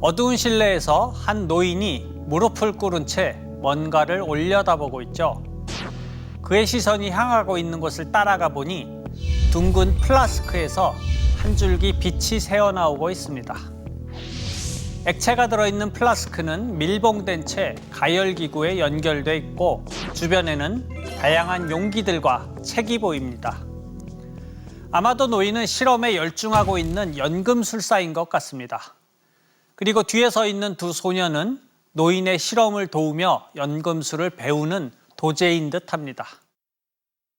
어두운 실내에서 한 노인이 무릎을 꿇은 채 뭔가를 올려다보고 있죠. 그의 시선이 향하고 있는 곳을 따라가 보니 둥근 플라스크에서 한 줄기 빛이 새어나오고 있습니다. 액체가 들어있는 플라스크는 밀봉된 채 가열기구에 연결돼 있고 주변에는 다양한 용기들과 책이 보입니다. 아마도 노인은 실험에 열중하고 있는 연금술사인 것 같습니다. 그리고 뒤에 서 있는 두 소녀는 노인의 실험을 도우며 연금술을 배우는 도제인 듯 합니다.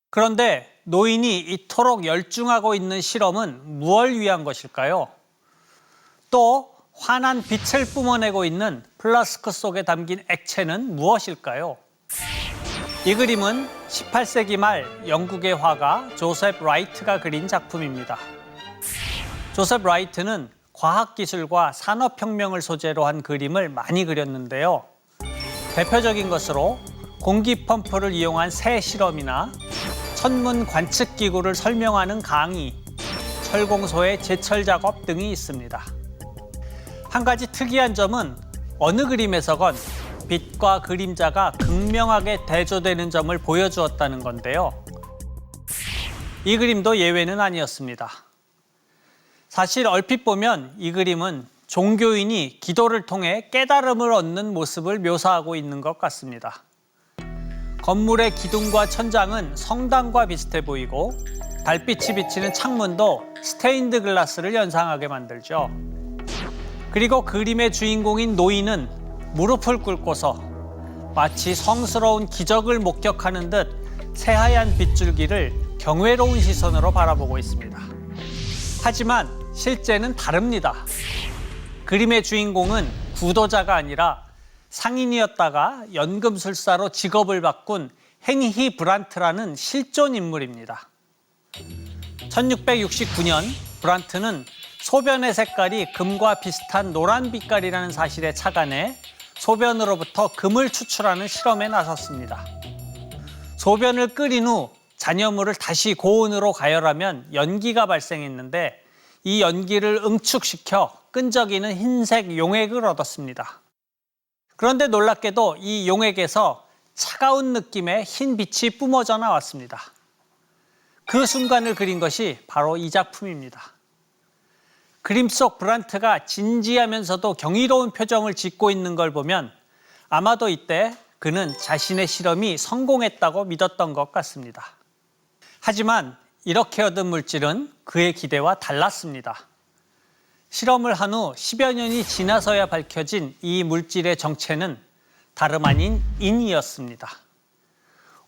그런데 노인이 이토록 열중하고 있는 실험은 무엇을 위한 것일까요? 또 환한 빛을 뿜어내고 있는 플라스크 속에 담긴 액체는 무엇일까요? 이 그림은 18세기 말 영국의 화가 조셉 라이트가 그린 작품입니다. 조셉 라이트는 과학기술과 산업혁명을 소재로 한 그림을 많이 그렸는데요. 대표적인 것으로 공기 펌프를 이용한 새 실험이나 천문 관측 기구를 설명하는 강의, 철공소의 제철 작업 등이 있습니다. 한 가지 특이한 점은 어느 그림에서건 빛과 그림자가 극명하게 대조되는 점을 보여주었다는 건데요. 이 그림도 예외는 아니었습니다. 사실 얼핏 보면 이 그림은 종교인이 기도를 통해 깨달음을 얻는 모습을 묘사하고 있는 것 같습니다. 건물의 기둥과 천장은 성당과 비슷해 보이고 달빛이 비치는 창문도 스테인드 글라스를 연상하게 만들죠. 그리고 그림의 주인공인 노인은 무릎을 꿇고서 마치 성스러운 기적을 목격하는 듯 새하얀 빗줄기를 경외로운 시선으로 바라보고 있습니다. 하지만 실제는 다릅니다. 그림의 주인공은 구도자가 아니라 상인이었다가 연금술사로 직업을 바꾼 헨히 브란트라는 실존 인물입니다. 1669년 브란트는 소변의 색깔이 금과 비슷한 노란 빛깔이라는 사실에 착안해 소변으로부터 금을 추출하는 실험에 나섰습니다. 소변을 끓인 후 잔여물을 다시 고온으로 가열하면 연기가 발생했는데 이 연기를 응축시켜 끈적이는 흰색 용액을 얻었습니다. 그런데 놀랍게도 이 용액에서 차가운 느낌의 흰 빛이 뿜어져 나왔습니다. 그 순간을 그린 것이 바로 이 작품입니다. 그림 속 브란트가 진지하면서도 경이로운 표정을 짓고 있는 걸 보면 아마도 이때 그는 자신의 실험이 성공했다고 믿었던 것 같습니다. 하지만 이렇게 얻은 물질은 그의 기대와 달랐습니다. 실험을 한 후 10여 년이 지나서야 밝혀진 이 물질의 정체는 다름 아닌 인이었습니다.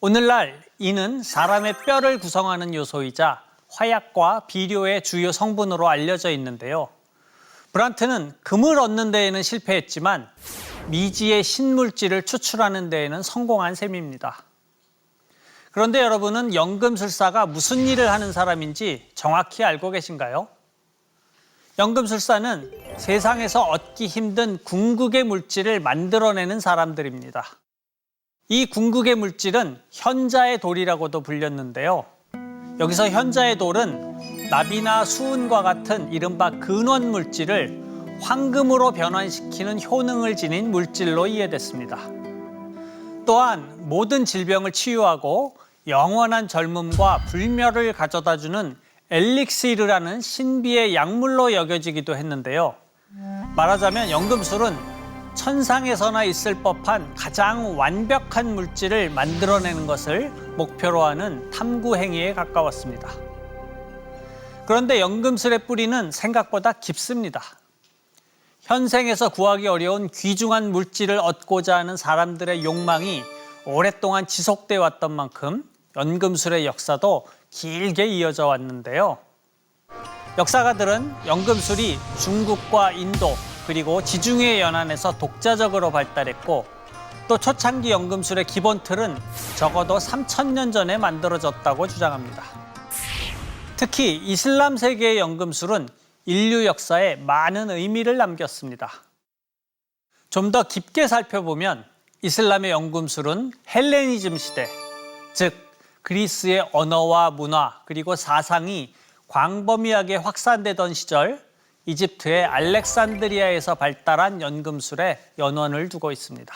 오늘날 인은 사람의 뼈를 구성하는 요소이자 화약과 비료의 주요 성분으로 알려져 있는데요. 브란트는 금을 얻는 데에는 실패했지만 미지의 신물질을 추출하는 데에는 성공한 셈입니다. 그런데 여러분은 연금술사가 무슨 일을 하는 사람인지 정확히 알고 계신가요? 연금술사는 세상에서 얻기 힘든 궁극의 물질을 만들어내는 사람들입니다. 이 궁극의 물질은 현자의 돌이라고도 불렸는데요. 여기서 현자의 돌은 나비나 수은과 같은 이른바 근원 물질을 황금으로 변환시키는 효능을 지닌 물질로 이해됐습니다. 또한 모든 질병을 치유하고 영원한 젊음과 불멸을 가져다주는 엘릭시르라는 신비의 약물로 여겨지기도 했는데요. 말하자면 연금술은 천상에서나 있을 법한 가장 완벽한 물질을 만들어내는 것을 목표로 하는 탐구 행위에 가까웠습니다. 그런데 연금술의 뿌리는 생각보다 깊습니다. 현생에서 구하기 어려운 귀중한 물질을 얻고자 하는 사람들의 욕망이 오랫동안 지속돼 왔던 만큼 연금술의 역사도 길게 이어져 왔는데요. 역사가들은 연금술이 중국과 인도 그리고 지중해 연안에서 독자적으로 발달했고 또 초창기 연금술의 기본 틀은 적어도 3천년 전에 만들어졌다고 주장합니다. 특히 이슬람 세계의 연금술은 인류 역사에 많은 의미를 남겼습니다. 좀 더 깊게 살펴보면 이슬람의 연금술은 헬레니즘 시대, 즉 그리스의 언어와 문화 그리고 사상이 광범위하게 확산되던 시절 이집트의 알렉산드리아에서 발달한 연금술에 연원을 두고 있습니다.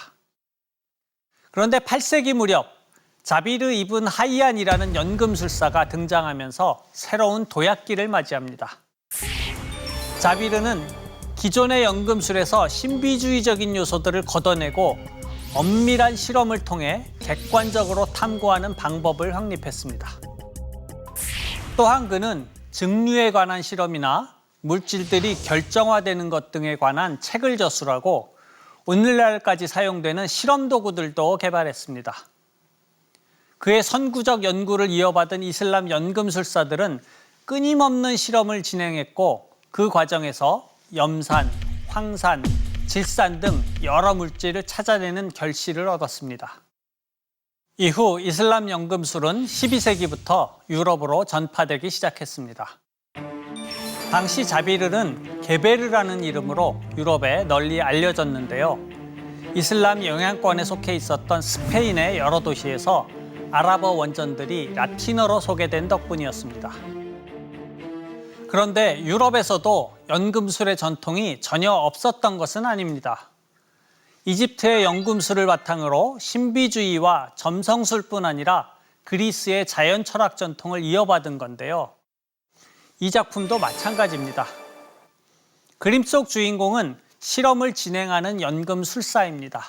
그런데 8세기 무렵 자비르 이븐 하이안이라는 연금술사가 등장하면서 새로운 도약기를 맞이합니다. 자비르는 기존의 연금술에서 신비주의적인 요소들을 걷어내고 엄밀한 실험을 통해 객관적으로 탐구하는 방법을 확립했습니다. 또한 그는 증류에 관한 실험이나 물질들이 결정화되는 것 등에 관한 책을 저술하고 오늘날까지 사용되는 실험 도구들도 개발했습니다. 그의 선구적 연구를 이어받은 이슬람 연금술사들은 끊임없는 실험을 진행했고 그 과정에서 염산, 황산, 질산 등 여러 물질을 찾아내는 결실을 얻었습니다. 이후 이슬람 연금술은 12세기부터 유럽으로 전파되기 시작했습니다. 당시 자비르는 게베르라는 이름으로 유럽에 널리 알려졌는데요. 이슬람 영향권에 속해 있었던 스페인의 여러 도시에서 아랍어 원전들이 라틴어로 소개된 덕분이었습니다. 그런데 유럽에서도 연금술의 전통이 전혀 없었던 것은 아닙니다. 이집트의 연금술을 바탕으로 신비주의와 점성술뿐 아니라 그리스의 자연 철학 전통을 이어받은 건데요. 이 작품도 마찬가지입니다. 그림 속 주인공은 실험을 진행하는 연금술사입니다.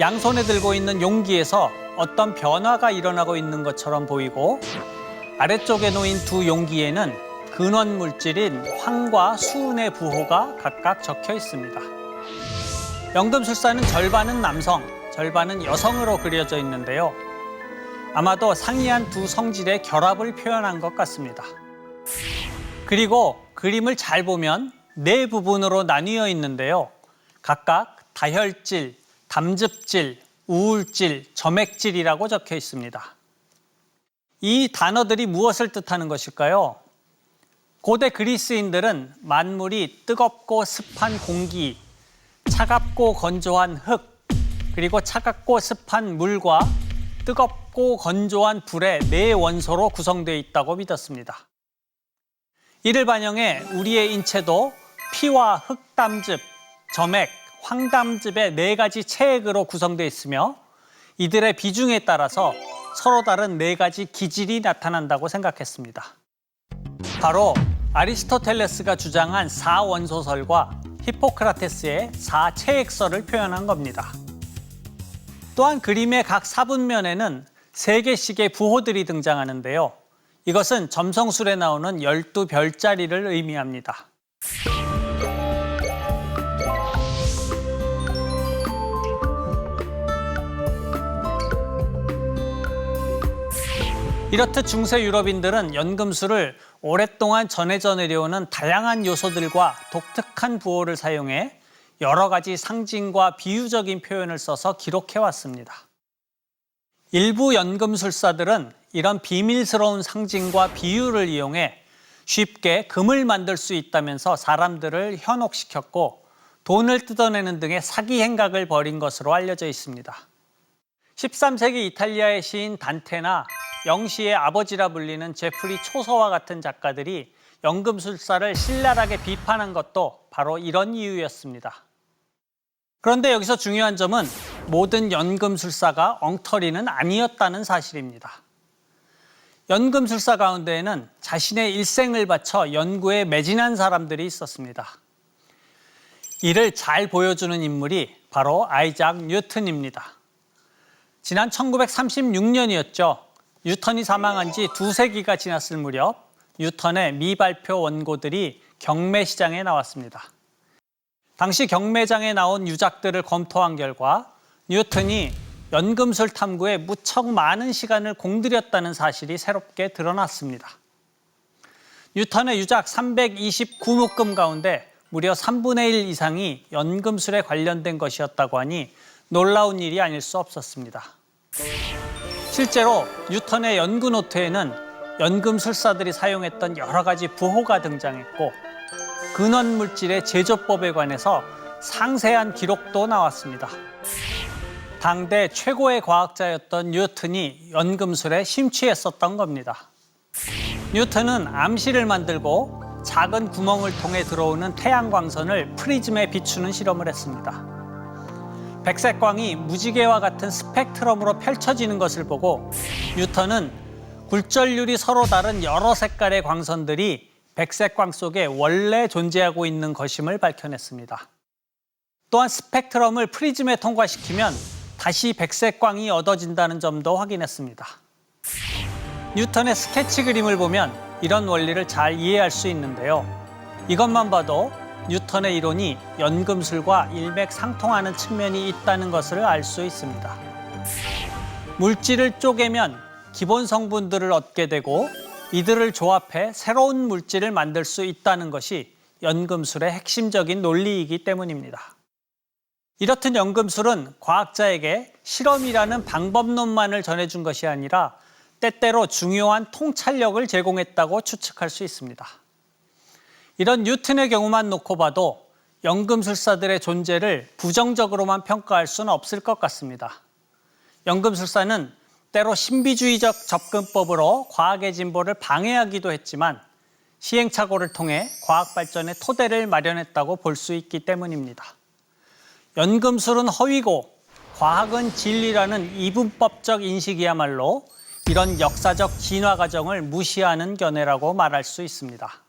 양손에 들고 있는 용기에서 어떤 변화가 일어나고 있는 것처럼 보이고 아래쪽에 놓인 두 용기에는 근원 물질인 황과 수은의 부호가 각각 적혀 있습니다. 연금술사는 절반은 남성, 절반은 여성으로 그려져 있는데요. 아마도 상이한 두 성질의 결합을 표현한 것 같습니다. 그리고 그림을 잘 보면 네 부분으로 나뉘어 있는데요. 각각 다혈질, 담즙질, 우울질, 점액질이라고 적혀 있습니다. 이 단어들이 무엇을 뜻하는 것일까요? 고대 그리스인들은 만물이 뜨겁고 습한 공기, 차갑고 건조한 흙, 그리고 차갑고 습한 물과 뜨겁고 건조한 불의 네 원소로 구성되어 있다고 믿었습니다. 이를 반영해 우리의 인체도 피와 흙담즙, 점액, 황담즙의 네 가지 체액으로 구성되어 있으며 이들의 비중에 따라서 서로 다른 네 가지 기질이 나타난다고 생각했습니다. 바로 아리스토텔레스가 주장한 사원소설과 히포크라테스의 사체액설을 표현한 겁니다. 또한 그림의 각 사분면에는 세 개씩의 부호들이 등장하는데요. 이것은 점성술에 나오는 12별자리를 의미합니다. 이렇듯 중세 유럽인들은 연금술을 오랫동안 전해져 내려오는 다양한 요소들과 독특한 부호를 사용해 여러 가지 상징과 비유적인 표현을 써서 기록해 왔습니다. 일부 연금술사들은 이런 비밀스러운 상징과 비유를 이용해 쉽게 금을 만들 수 있다면서 사람들을 현혹시켰고 돈을 뜯어내는 등의 사기 행각을 벌인 것으로 알려져 있습니다. 13세기 이탈리아의 시인 단테나 영시의 아버지라 불리는 제프리 초서와 같은 작가들이 연금술사를 신랄하게 비판한 것도 바로 이런 이유였습니다. 그런데 여기서 중요한 점은 모든 연금술사가 엉터리는 아니었다는 사실입니다. 연금술사 가운데에는 자신의 일생을 바쳐 연구에 매진한 사람들이 있었습니다. 이를 잘 보여주는 인물이 바로 아이작 뉴턴입니다. 지난 1936년이었죠. 뉴턴이 사망한 지 두 세기가 지났을 무렵 뉴턴의 미발표 원고들이 경매 시장에 나왔습니다. 당시 경매장에 나온 유작들을 검토한 결과 뉴턴이 연금술 탐구에 무척 많은 시간을 공들였다는 사실이 새롭게 드러났습니다. 뉴턴의 유작 329묶음 가운데 무려 3분의 1 이상이 연금술에 관련된 것이었다고 하니 놀라운 일이 아닐 수 없었습니다. 실제로 뉴턴의 연구 노트에는 연금술사들이 사용했던 여러 가지 부호가 등장했고 근원 물질의 제조법에 관해서 상세한 기록도 나왔습니다. 당대 최고의 과학자였던 뉴턴이 연금술에 심취했었던 겁니다. 뉴턴은 암시를 만들고 작은 구멍을 통해 들어오는 태양광선을 프리즘에 비추는 실험을 했습니다. 백색광이 무지개와 같은 스펙트럼으로 펼쳐지는 것을 보고 뉴턴은 굴절률이 서로 다른 여러 색깔의 광선들이 백색광 속에 원래 존재하고 있는 것임을 밝혀냈습니다. 또한 스펙트럼을 프리즘에 통과시키면 다시 백색광이 얻어진다는 점도 확인했습니다. 뉴턴의 스케치 그림을 보면 이런 원리를 잘 이해할 수 있는데요. 이것만 봐도 뉴턴의 이론이 연금술과 일맥상통하는 측면이 있다는 것을 알 수 있습니다. 물질을 쪼개면 기본 성분들을 얻게 되고 이들을 조합해 새로운 물질을 만들 수 있다는 것이 연금술의 핵심적인 논리이기 때문입니다. 이렇듯 연금술은 과학자에게 실험이라는 방법론만을 전해준 것이 아니라 때때로 중요한 통찰력을 제공했다고 추측할 수 있습니다. 이런 뉴턴의 경우만 놓고 봐도 연금술사들의 존재를 부정적으로만 평가할 수는 없을 것 같습니다. 연금술사는 때로 신비주의적 접근법으로 과학의 진보를 방해하기도 했지만 시행착오를 통해 과학 발전의 토대를 마련했다고 볼 수 있기 때문입니다. 연금술은 허위고 과학은 진리라는 이분법적 인식이야말로 이런 역사적 진화 과정을 무시하는 견해라고 말할 수 있습니다.